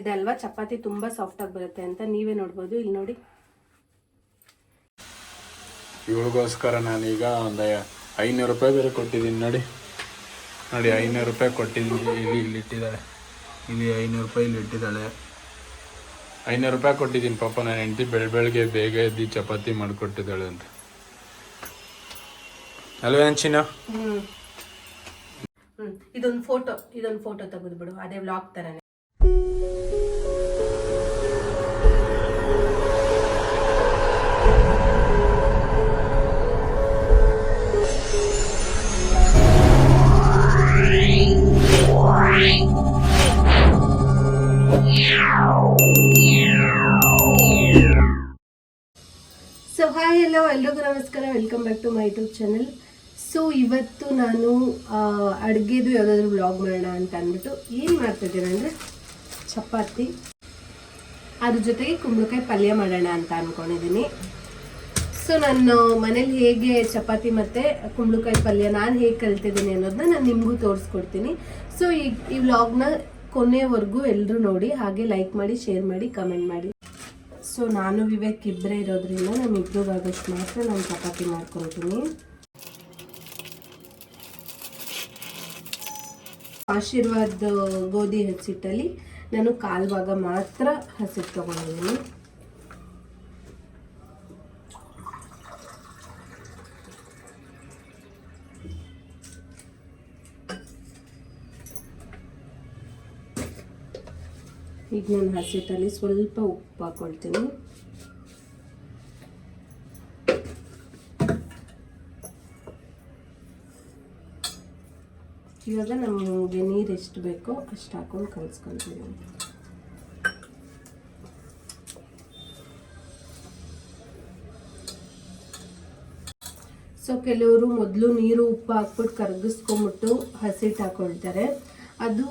ಇದೆ ಅಲ್ವಾ? ಚಪಾತಿ ತುಂಬಾ ಸಾಫ್ಟ್ ಆಗಿ ಬರುತ್ತೆ ಅಂತ ನೀವೇ ನೋಡ್ಬೋದು. ಇಲ್ಲಿ ನೋಡಿ. ಇವಳಿಗೋಸ್ಕರ ನಾನೀಗ ಒಂದು ಐನೂರು ರೂಪಾಯಿ ಬೇರೆ ಕೊಟ್ಟಿದ್ದೀನಿ ನೋಡಿ. ನೋಡಿ ಐನೂರು ರೂಪಾಯಿ ಕೊಟ್ಟಿದ್ದೀನಿ ಇಲ್ಲಿ ಇಲ್ಲಿ ಇಟ್ಟಿದ್ದಾಳೆ ಇಲ್ಲಿ ಐನೂರು ರೂಪಾಯಿ ಇಲ್ಲಿ ಇಟ್ಟಿದ್ದಾಳೆ. ಐನೂರು ರೂಪಾಯಿ ಕೊಟ್ಟಿದ್ದೀನಿ ಪಾಪ. ನಾನು ಹೆಂಡತಿ ಬೆಳ ಬೆಳಗ್ಗೆ ಬೇಗ ಎದ್ದು ಚಪಾತಿ ಮಾಡಿಕೊಟ್ಟಿದ್ದಾಳೆ ಅಂತ. ಅಲ್ವೇ ಚಿನ್ನ ಇದೊಂದು ಫೋಟೋ ಇದೊಂದು ಫೋಟೋ ತೆಗೆದ್ಬಿಡು. ಅದೇ ವ್ಲಾಗ್ ತರನೇ. ಸೊ ಹಾಯ್ ಎಲ್ಲೋ ಎಲ್ರಿಗೂ ನಮಸ್ಕಾರ. Welcome back to my YouTube channel so ಇವತ್ತು ನಾನು ಅಡುಗೆದು ಯಾವುದಾದ್ರೂ ಬ್ಲಾಗ್ ಮಾಡೋಣ ಅಂತ ಅಂದ್ಬಿಟ್ಟು ಏನು ಮಾಡ್ತಿದ್ದೇನೆ ಅಂದರೆ ಚಪಾತಿ. ಅದ್ರ ಜೊತೆಗೆ ಕುಂಬಳಕಾಯಿ ಪಲ್ಯ ಮಾಡೋಣ ಅಂತ ಅಂದ್ಕೊಂಡಿದ್ದೀನಿ ಸೊ ನಾನು ಮನೇಲಿ ಹೇಗೆ ಚಪಾತಿ ಮತ್ತು ಕುಂಬಳಕಾಯಿ ಪಲ್ಯ ನಾನು ಹೇಗೆ ಕಲ್ತಿದ್ದೀನಿ ಅನ್ನೋದನ್ನ ನಾನು ನಿಮಗೂ ತೋರಿಸ್ಕೊಡ್ತೀನಿ. ಸೊ ಈ ಈ ವ್ಲಾಗ್ನ ಕೊನೆವರೆಗೂ ಎಲ್ಲರೂ ನೋಡಿ, ಹಾಗೆ ಲೈಕ್ ಮಾಡಿ ಶೇರ್ ಮಾಡಿ ಕಮೆಂಟ್ ಮಾಡಿ. ಸೊ ನಾನು ವಿವೇಕ್ ಇಬ್ಬರೇ ಇರೋದ್ರಿಂದ ನಮ್ಮಿಬ್ರಿಗಾಗಷ್ಟು ಮಾತ್ರ ನಾನು ಚಪಾತಿ ಮಾಡ್ಕೊಳ್ತೀನಿ ಆಶೀರ್ವಾದ ಗೋಧಿ ಹಸಿಟ್ಟಲ್ಲಿ ನಾನು ಕಾಲು ಭಾಗ ಮಾತ್ರ ಹಸಿಟ್ಟು ತಗೊಂಡಿದ್ದೀನಿ. ಈಗ ನಾನು ಹಸಿಟ್ಟಲ್ಲಿ ಸ್ವಲ್ಪ ಉಪ್ಪು ಹಾಕ್ಕೊಳ್ತೀನಿ ಇವಾಗ ನಮಗೆ ನೀರು ಎಷ್ಟು ಬೇಕೋ ಅಷ್ಟು ಹಾಕೊಂಡು ಕಲಿಸ್ಕೊಳ್ತೀನಿ ಸೊ ಕೆಲವರು ಮೊದಲು ನೀರು ಉಪ್ಪು ಹಾಕ್ಬಿಟ್ಟು ಕರಗಿಸ್ಕೊಂಬಿಟ್ಟು ಹಸಿಟ್ಟು ಹಾಕೊಳ್ತಾರೆ. ಅದು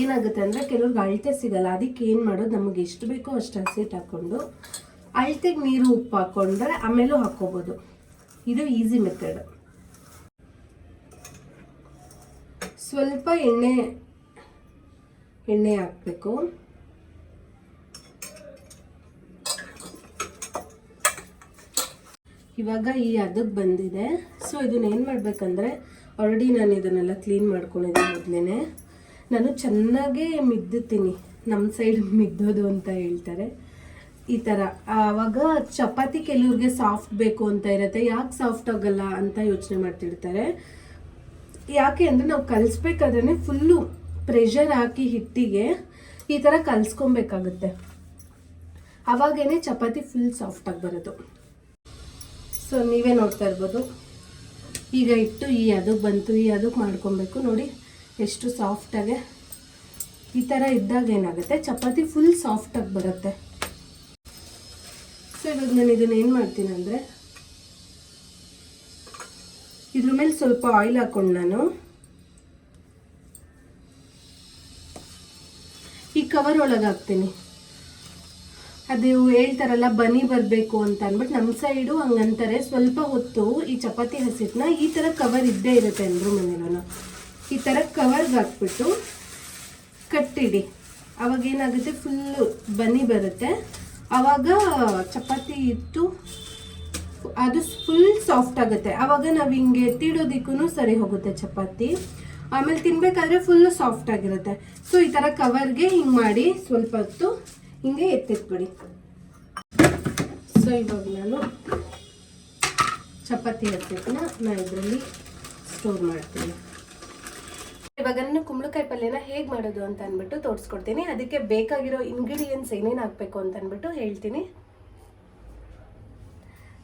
ಏನಾಗುತ್ತೆ ಅಂದರೆ ಕೆಲವ್ರಿಗೆ ಅಳತೆ ಸಿಗಲ್ಲ. ಅದಕ್ಕೆ ಏನು ಮಾಡೋದು? ನಮಗೆ ಎಷ್ಟು ಬೇಕೋ ಅಷ್ಟು ಹಸಿಟ್ಟು ಹಾಕ್ಕೊಂಡು, ಅಳತೆಗೆ ನೀರು ಉಪ್ಪು ಹಾಕ್ಕೊಂಡ್ರೆ ಆಮೇಲೂ ಹಾಕ್ಕೋಬೋದು. ಇದು ಈಸಿ ಮೆಥಡ್ ಸ್ವಲ್ಪ ಎಣ್ಣೆ ಎಣ್ಣೆ ಹಾಕಬೇಕು. ಇವಾಗ ಈ ಅದಕ್ಕೆ ಬಂದಿದೆ. ಸೊ ಇದನ್ನ ಏನು ಮಾಡಬೇಕಂದ್ರೆ ಆಲ್ರೆಡಿ ನಾನು ಇದನ್ನೆಲ್ಲ ಕ್ಲೀನ್ ಮಾಡ್ಕೊಂಡಿದ್ದೆ ಮೊದಲೇ ನಾನು ಚೆನ್ನಾಗೇ ಮಿದ್ದುತ್ತೀನಿ ನಮ್ಮ ಸೈಡ್ ಮಿದ್ದೋದು ಅಂತ ಹೇಳ್ತಾರೆ. ಈ ಥರ ಆವಾಗ ಚಪಾತಿ ಕೆಲವ್ರಿಗೆ ಸಾಫ್ಟ್ ಬೇಕು ಅಂತ ಇರುತ್ತೆ. ಯಾಕೆ ಸಾಫ್ಟ್ ಆಗಲ್ಲ ಅಂತ ಯೋಚನೆ ಮಾಡ್ತಿರ್ತಾರೆ. ಯಾಕೆ ಅಂದರೆ ನಾವು ಕಲಿಸ್ಬೇಕಾದ್ರೆ ಫುಲ್ಲು ಪ್ರೆಷರ್ ಹಾಕಿ ಹಿಟ್ಟಿಗೆ ಈ ಥರ ಕಲಿಸ್ಕೊಬೇಕಾಗುತ್ತೆ. ಅವಾಗೇನೆ ಚಪಾತಿ ಫುಲ್ ಸಾಫ್ಟಾಗಿ ಬರೋದು. ಸೊ ನೀವೇ ನೋಡ್ತಾ ಇರ್ಬೋದು. ಈಗ ಇಟ್ಟು ಈ ಅದಕ್ಕೆ ಬಂತು, ಈ ಅದಕ್ಕೆ ಮಾಡ್ಕೊಬೇಕು ನೋಡಿ. ಎಷ್ಟು ಸಾಫ್ಟಾಗೆ ಈ ಥರ ಇದ್ದಾಗ ಏನಾಗುತ್ತೆ? ಚಪಾತಿ ಫುಲ್ ಸಾಫ್ಟಾಗಿ ಬರುತ್ತೆ. ಸೊ ಇವಾಗ ನಾನು ಇದನ್ನು ಏನು ಮಾಡ್ತೀನಿ ಅಂದರೆ, ಇದ್ರ ಮೇಲೆ ಸ್ವಲ್ಪ ಆಯಿಲ್ ಹಾಕೊಂಡು ನಾನು. ಈ ಕವರ್ ಒಳಗೆ ಹಾಕ್ತೀನಿ. ಅದು ಹೇಳ್ತಾರಲ್ಲ, ಬನಿ ಬರಬೇಕು ಅಂತ ಅಂದ್ಬಿಟ್ಟು ನಮ್ಮ ಸೈಡು ಹಂಗಂತಾರೆ. ಸ್ವಲ್ಪ ಹೊತ್ತು ಈ ಚಪಾತಿ ಹಸಿಟ್ಟನ್ನ ಈ ಥರ ಕವರ್ ಇದ್ದೇ ಇರುತ್ತೆ ಎಲ್ಲರೂ ಮನೇಲೂ ಈ ಥರ ಕವರ್ಗೆ ಹಾಕ್ಬಿಟ್ಟು ಕಟ್ಟಿಡಿ. ಅವಾಗ ಏನಾಗುತ್ತೆ? ಫುಲ್ಲು ಬನ್ನಿ ಬರುತ್ತೆ. ಆವಾಗ ಚಪಾತಿ ಇತ್ತು ಅದು ಫುಲ್ ಸಾಫ್ಟ್ ಆಗುತ್ತೆ. ಆವಾಗ ನಾವು ಹಿಂಗೆ ಎತ್ತಿಡೋದಕ್ಕೂ ಸರಿ ಹೋಗುತ್ತೆ ಚಪಾತಿ. ಆಮೇಲೆ ತಿನ್ಬೇಕಾದ್ರೆ ಫುಲ್ ಸಾಫ್ಟ್ ಆಗಿರುತ್ತೆ. ಸೊ ಈ ಥರ ಕವರ್ಗೆ ಹಿಂಗೆ ಮಾಡಿ ಸ್ವಲ್ಪ ಹೊತ್ತು ಹಿಂಗೆ ಎತ್ತಿಟ್ಬಿಡಿ. ಸೊ ಇವಾಗ ನಾನು ಚಪಾತಿ ಹತ್ತಿಟ್ಟನ್ನ ನಾನು ಇದರಲ್ಲಿ ಸ್ಟೋರ್ ಮಾಡ್ತೀನಿ. ಇವಾಗ ನಾನು ಕುಂಬಳಕಾಯಿ ಪಲ್ಯನ ಹೇಗೆ ಮಾಡೋದು ಅಂತ ಅಂದ್ಬಿಟ್ಟು ತೋರಿಸ್ಕೊಡ್ತೀನಿ. ಅದಕ್ಕೆ ಬೇಕಾಗಿರೋ ಇಂಗ್ರೀಡಿಯೆಂಟ್ಸ್ ಏನೇನು ಹಾಕಬೇಕು ಅಂತ ಅಂದ್ಬಿಟ್ಟು ಹೇಳ್ತೀನಿ.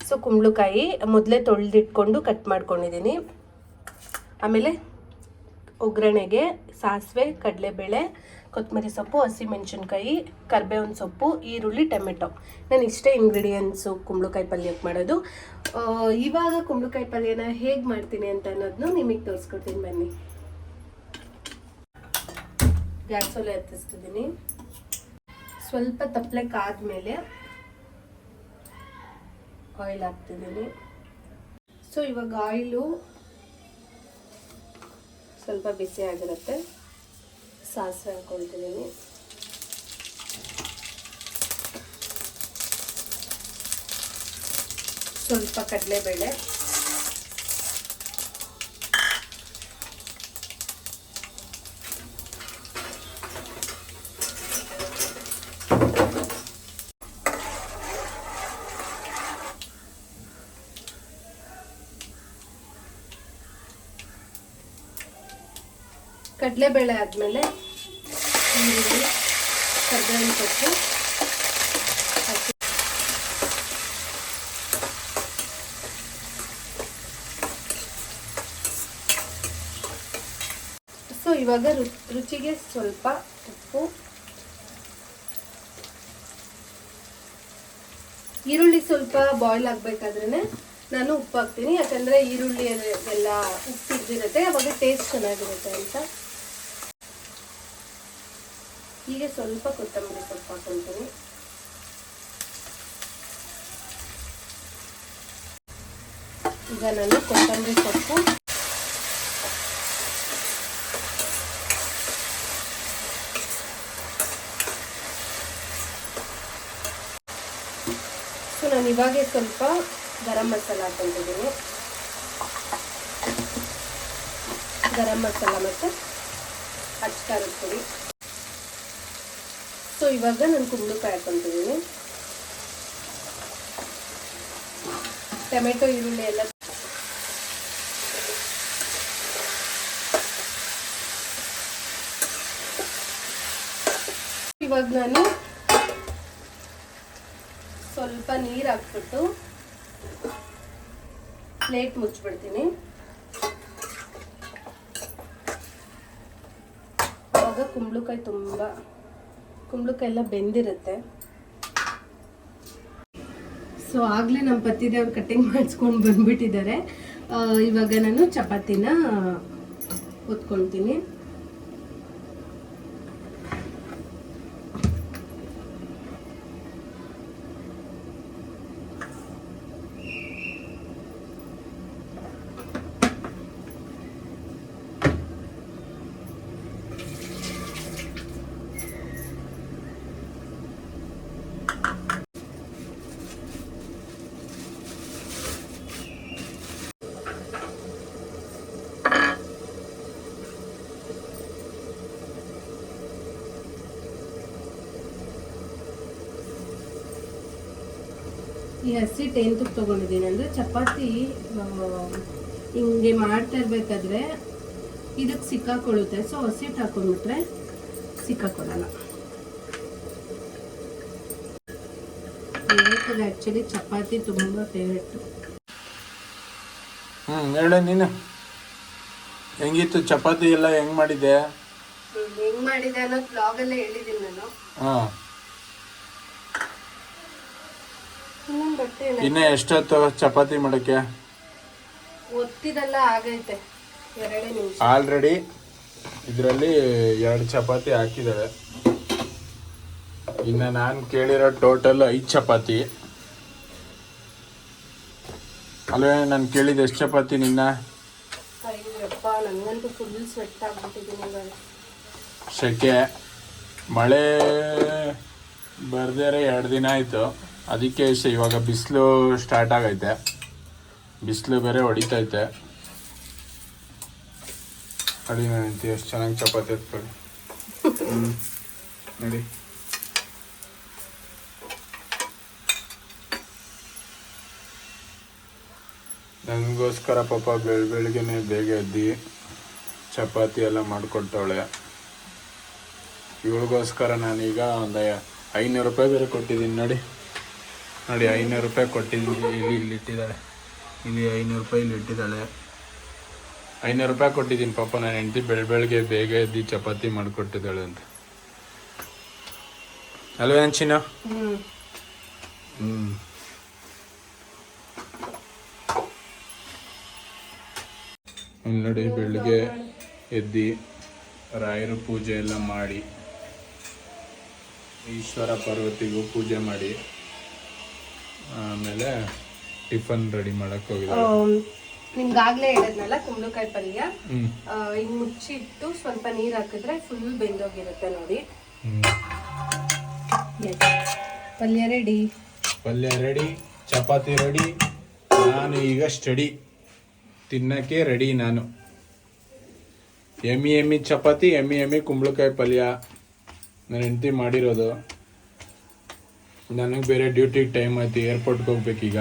ಸೊ ಕುಂಬಳಕಾಯಿ ಮೊದಲೇ ತೊಳೆದಿಟ್ಕೊಂಡು ಕಟ್ ಮಾಡ್ಕೊಂಡಿದ್ದೀನಿ ಆಮೇಲೆ ಒಗ್ಗರಣೆಗೆ ಸಾಸಿವೆ, ಕಡಲೆಬೇಳೆ, ಕೊತ್ತಂಬರಿ ಸೊಪ್ಪು ಹಸಿಮೆಣ್ಸಿನ್ಕಾಯಿ ಕರ್ಬೇವಿನ ಸೊಪ್ಪು, ಈರುಳ್ಳಿ, ಟೊಮೆಟೊ. ನಾನು ಇಷ್ಟೇ ಇಂಗ್ರೀಡಿಯೆಂಟ್ಸು ಕುಂಬಳಕಾಯಿ ಪಲ್ಯಕ್ಕೆ ಮಾಡೋದು. ಇವಾಗ ಕುಂಬಳಕಾಯಿ ಪಲ್ಯನ ಹೇಗೆ ಮಾಡ್ತೀನಿ ಅಂತ ಅನ್ನೋದನ್ನು ನಿಮಗೆ ತೋರಿಸ್ಕೊಡ್ತೀನಿ ಬನ್ನಿ. ಗ್ಯಾಸ್ ಒಲೆ ಎತ್ತಿಸ್ತಿದ್ದೀನಿ ಸ್ವಲ್ಪ ತಪ್ಪಲೆ ಕಾದ್ಮೇಲೆ ಆಯಿಲ್ ಹಾಕ್ತಿದ್ದೀನಿ ಸೊ ಇವಾಗ ಆಯಿಲು ಸ್ವಲ್ಪ ಬಿಸಿ ಆಗಿರುತ್ತೆ. ಸಾಸಿವೆ ಹಾಕೊಳ್ತಿದ್ದೀನಿ ಸ್ವಲ್ಪ ಕಡಲೆಬೇಳೆ. ಕಡಲೆಬೇಳೆ ಆದಮೇಲೆ ಈರುಳ್ಳಿ, ಕರ್ಬೇವಿನ ಸೊಪ್ಪು ಸೊ ಇವಾಗ ರುಚಿಗೆ ಸ್ವಲ್ಪ ಉಪ್ಪು. ಈರುಳ್ಳಿ ಸ್ವಲ್ಪ ಬಾಯ್ಲ್ ಆಗ್ಬೇಕಾದ್ರೆ ನಾನು ಉಪ್ಪು ಹಾಕ್ತೀನಿ. ಯಾಕಂದ್ರೆ ಈರುಳ್ಳಿ ಎಲ್ಲ ಉಪ್ಪು ಇದ್ದಿರುತ್ತೆ ಅವಾಗ ಟೇಸ್ಟ್ ಚೆನ್ನಾಗಿರುತ್ತೆ ಅಂತ. ಹೀಗೆ ಸ್ವಲ್ಪ ಕೊತ್ತಂಬರಿ ಸೊಪ್ಪು ಹಾಕೊಂತೀನಿ. ಈಗ ನಾನು ಕೊತ್ತಂಬರಿ ಸೊಪ್ಪು ಸೊ, ನಾನು ಇವಾಗೆ ಸ್ವಲ್ಪ ಗರಂ ಮಸಾಲ ಹಾಕೊಂತಿದ್ದೀನಿ ಗರಂ ಮಸಾಲ ಮತ್ತು ಅಚ್ಚ ಇವಾಗ ನಾನು ಕುಂಬಳಕಾಯಿ ಹಾಕೊಂತಿದ್ದೀನಿ ಟೊಮೆಟೊ, ಈರುಳ್ಳಿ ಎಲ್ಲ ಇವಾಗ ನಾನು ಸ್ವಲ್ಪ ನೀರು ಹಾಕ್ಬಿಟ್ಟು ಪ್ಲೇಟ್ ಮುಚ್ಚಿಬಿಡ್ತೀನಿ. ಆವಾಗ ಕುಂಬಳಕಾಯಿ ತುಂಬ ಕುಂಬಳಕಾಯಿ ಎಲ್ಲ ಬೆಂದಿರುತ್ತೆ. ಸೊ ಆಗಲೇ ನಮ್ಮ ಪತಿದೇವ್ರು ಕಟ್ಟಿಂಗ್ ಮಾಡಿಸ್ಕೊಂಡು ಬಂದ್ಬಿಟ್ಟಿದ್ದಾರೆ. ಇವಾಗ ನಾನು ಚಪಾತಿನ ಒತ್ಕೊಳ್ತೀನಿ ಈ ಹಸಿ ಟೇನ್ ತುಪ್ಪ ತೊಗೊಂಡಿದ್ದೀನಿ. ಅಂದರೆ ಚಪಾತಿ ಹಿಂಗೆ ಮಾಡ್ತಾ ಇರಬೇಕಾದ್ರೆ ಇದಕ್ಕೆ ಸಿಕ್ಕಾಕೊಳ್ಳುತ್ತೆ. ಸೊ ಹಸಿಟ್ಟು ಹಾಕೊಂಡ್ಬಿಟ್ರೆ ಸಿಕ್ಕಾಕೊಳ್ಳಲ್ಲ ಆ್ಯಕ್ಚುಲಿ ಚಪಾತಿ ತುಂಬ ಫೇವ್ರೇಟು ಹ್ಞೂ ಹೇಳು ನೀನು. ಹೆಂಗಿತ್ತು? ಚಪಾತಿ ಎಲ್ಲ ಹೆಂಗ್ ಮಾಡಿದೆ ಹೆಂಗ್ ಮಾಡಿದೆ ಅನ್ನೋ ಬ್ಲಾಗಲ್ಲೇ ಹೇಳಿದ್ದೀನಿ ನಾನು. ಹಾಂ. ಇನ್ನೊಂದು ಇನ್ನೂ ಎಷ್ಟೊತ್ತು ಚಪಾತಿ ಮಾಡೋಕ್ಕೆ? ಒತ್ತಿದೆಲ್ಲ ಆಗೈತೆ. ಎರಡೇ ನಿಮಿಷ. ಆಲ್ರೆಡಿ ಇದರಲ್ಲಿ ಎರಡು ಚಪಾತಿ ಹಾಕಿದ್ದಾಳೆ. ಇನ್ನು ನಾನು ಕೇಳಿರೋ ಟೋಟಲ್ ಐದು ಚಪಾತಿ. ಅಲ್ವೇ ನಾನು ಕೇಳಿದ ಎಷ್ಟು ಚಪಾತಿ ನಿನ್ನ? ಅಯ್ಯಪ್ಪ ನನಗಂತೂ ಫುಲ್ ಸ್ವೆಟ್ ಆಗ್ಬಿಟ್ಟಿದ್ದೀನಿ ಇವಾಗ. ಸೆಕೆ ಮಳೆ ಬರ್ದೇ ಎರಡು ದಿನ ಆಯಿತು. ಅದಕ್ಕೆ ಸ- ಇವಾಗ ಬಿಸಿಲು ಸ್ಟಾರ್ಟ್ ಆಗೈತೆ. ಬಿಸಿಲು ಬೇರೆ ಹೊಡಿತೈತೆ. ಅಡಿ ನಾನು ಎಷ್ಟು ಚೆನ್ನಾಗಿ ಚಪಾತಿ ಎತ್ಕೊಳ್ಳಿ ನೋಡಿ. ನನಗೋಸ್ಕರ ಪಾಪ ಬೆಳ, ಬೆಳಿಗ್ಗೆನೆ ಬೇಗ ಎದ್ದು ಚಪಾತಿ ಎಲ್ಲ ಮಾಡಿಕೊಟ್ಟವಳೆ ಇವಳಿಗೋಸ್ಕರ ನಾನೀಗ ಒಂದು ಐನೂರು ರೂಪಾಯಿ ಬೇರೆ ಕೊಟ್ಟಿದ್ದೀನಿ ನೋಡಿ. ನೋಡಿ ಐನೂರು ರೂಪಾಯಿ ಕೊಟ್ಟಿದ್ದೀನಿ ಇಲ್ಲಿ ಇಲ್ಲಿ ಇಟ್ಟಿದ್ದಾಳೆ ಇಲ್ಲಿ ಐನೂರು ರೂಪಾಯಿ ಇಲ್ಲಿ ಇಟ್ಟಿದ್ದಾಳೆ. ಐನೂರು ರೂಪಾಯಿ ಕೊಟ್ಟಿದ್ದೀನಿ ಪಾಪ. ನಾನು ಹೆಂಡತಿ ಬೆಳ ಬೆಳಗ್ಗೆ ಬೇಗ ಎದ್ದು ಚಪಾತಿ ಮಾಡಿಕೊಟ್ಟಿದ್ದಾಳೆ ಅಂತ. ಅಲ್ವೇ ಚಿನ್ನ ಹ್ಞೂ ನೋಡಿ ಬೆಳಿಗ್ಗೆ ಎದ್ದು ರಾಯರು ಪೂಜೆ ಎಲ್ಲ ಮಾಡಿ ಈಶ್ವರ ಪಾರ್ವತಿಗೂ ಪೂಜೆ ಮಾಡಿ. ಆಮೇಲೆ ಟಿಫನ್ ರೆಡಿ ಮಾಡಕ್ಕೆ ಹೋಗಿದ್ದಾರೆ. ನಿಮ್ಗಾಗ್ಲೇ ಹೇಳದ್ನಲ್ಲ ಕುಂಬಳಕಾಯಿ ಪಲ್ಯ. ಈಗ ಹಿಂಗ್ ಮುಚ್ಚಿಟ್ಟು ಸ್ವಲ್ಪ ನೀರ್ ಹಾಕಿದ್ರೆ ಫುಲ್ ಬೆಂದೋಗಿರುತ್ತೆ ನೋಡಿ. ಹ್ಞೂ ಪಲ್ಯ ರೆಡಿ ಪಲ್ಯ ರೆಡಿ ಚಪಾತಿ ರೆಡಿ ನಾನು ಈಗ ಸ್ಟಡಿ ತಿನ್ನಕ್ಕೆ ರೆಡಿ ನಾನು. ಎಮ್ಮಿ ಎಮ್ಮಿ ಚಪಾತಿ ಎಮ್ಮಿ ಎಮ್ಮಿ ಕುಂಬಳಕಾಯಿ ಪಲ್ಯ. ನನ್ನ ಹೆಂಡತಿ ಮಾಡಿರೋದು. ನನಗೆ ಬೇರೆ ಡ್ಯೂಟಿಗೆ ಟೈಮ್ ಆಯ್ತು ಏರ್ಪೋರ್ಟ್ಗೆ ಹೋಗ್ಬೇಕೀಗ.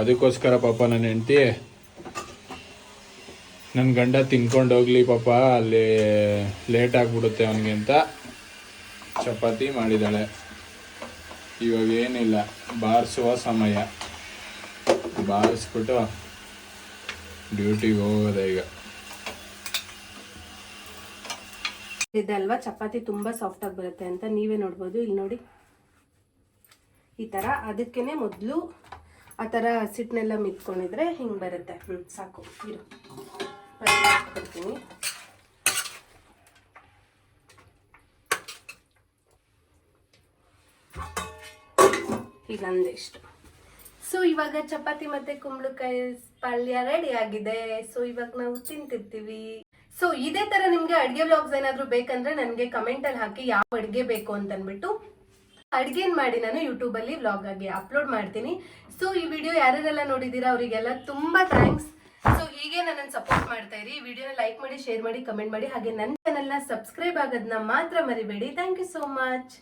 ಅದಕ್ಕೋಸ್ಕರ ಪಾಪ ನನ್ನ ಹೆಂಡ್ತಿ ನನ್ನ ಗಂಡ ತಿನ್ಕೊಂಡು ಹೋಗ್ಲಿ ಪಾಪ, ಅಲ್ಲಿ ಲೇಟ್ ಆಗಿಬಿಡುತ್ತೆ ಅವನಿಗೆ ಅಂತ ಚಪಾತಿ ಮಾಡಿದ್ದಾಳೆ ಇವಾಗ ಏನಿಲ್ಲ, ಬಾರಿಸುವ ಸಮಯ. ಬಾರಿಸ್ಬಿಟ್ಟು ಡ್ಯೂಟಿಗೆ ಹೋಗೋದ ಈಗ. ಇದೆ ಅಲ್ವಾ, ಚಪಾತಿ ತುಂಬಾ ಸಾಫ್ಟ್ ಆಗಿ ಬರುತ್ತೆ ಅಂತ ನೀವೇ ನೋಡ್ಬೋದು. ಇಲ್ಲಿ ನೋಡಿ. ಈ ಥರ ಅದಕ್ಕೇ ಮೊದಲು ಆ ಥರ ಹಸಿಟ್ಟನ್ನೆಲ್ಲ ಮಿತ್ಕೊಂಡಿದ್ರೆ ಹಿಂಗೆ ಬರುತ್ತೆ. ಹ್ಞೂ ಸಾಕು, ಇರು. ಕೊಡ್ತೀನಿ ಈಗ ಅಂದಿಷ್ಟು ಸೊ, ಇವಾಗ ಚಪಾತಿ ಮತ್ತೆ ಕುಂಬಳಕಾಯಿ ಪಲ್ಯ ರೆಡಿ ಆಗಿದೆ. ಸೊ, ಇವಾಗ ನಾವು ತಿಂತಿರ್ತೀವಿ. ಸೊ, ಇದೇ ತರ ನಿಮ್ಗೆ ಅಡ್ಗೆ ವ್ಲಾಗ್ಸ್ ಏನಾದ್ರು ಬೇಕಂದ್ರೆ ನನಗೆ ಕಮೆಂಟ್ ಅಲ್ಲಿ ಹಾಕಿ ಯಾವ ಅಡ್ಗೆ ಬೇಕು ಅಂತ ಅಡುಗೆನ ಮಾಡಿ ನಾನು ಯೂಟ್ಯೂಬಲ್ಲಿ ವ್ಲಾಗಾಗಿ ಅಪ್ಲೋಡ್ ಮಾಡ್ತೀನಿ. ಸೊ ಈ ವಿಡಿಯೋ ಯಾರ್ಯಾರೆಲ್ಲ ನೋಡಿದ್ದೀರಾ ಅವರಿಗೆಲ್ಲ ತುಂಬ ಥ್ಯಾಂಕ್ಸ್ ಸೊ ಹೀಗೆ ನನ್ನನ್ನು ಸಪೋರ್ಟ್ ಮಾಡ್ತಾ ಇರಿ. ವಿಡಿಯೋನ ಲೈಕ್ ಮಾಡಿ ಶೇರ್ ಮಾಡಿ ಕಮೆಂಟ್ ಮಾಡಿ. ಹಾಗೆ ನನ್ನ ಚಾನೆಲ್ನ ಸಬ್ಸ್ಕ್ರೈಬ್ ಆಗೋದನ್ನ ಮಾತ್ರ ಮರಿಬೇಡಿ. Thank you so much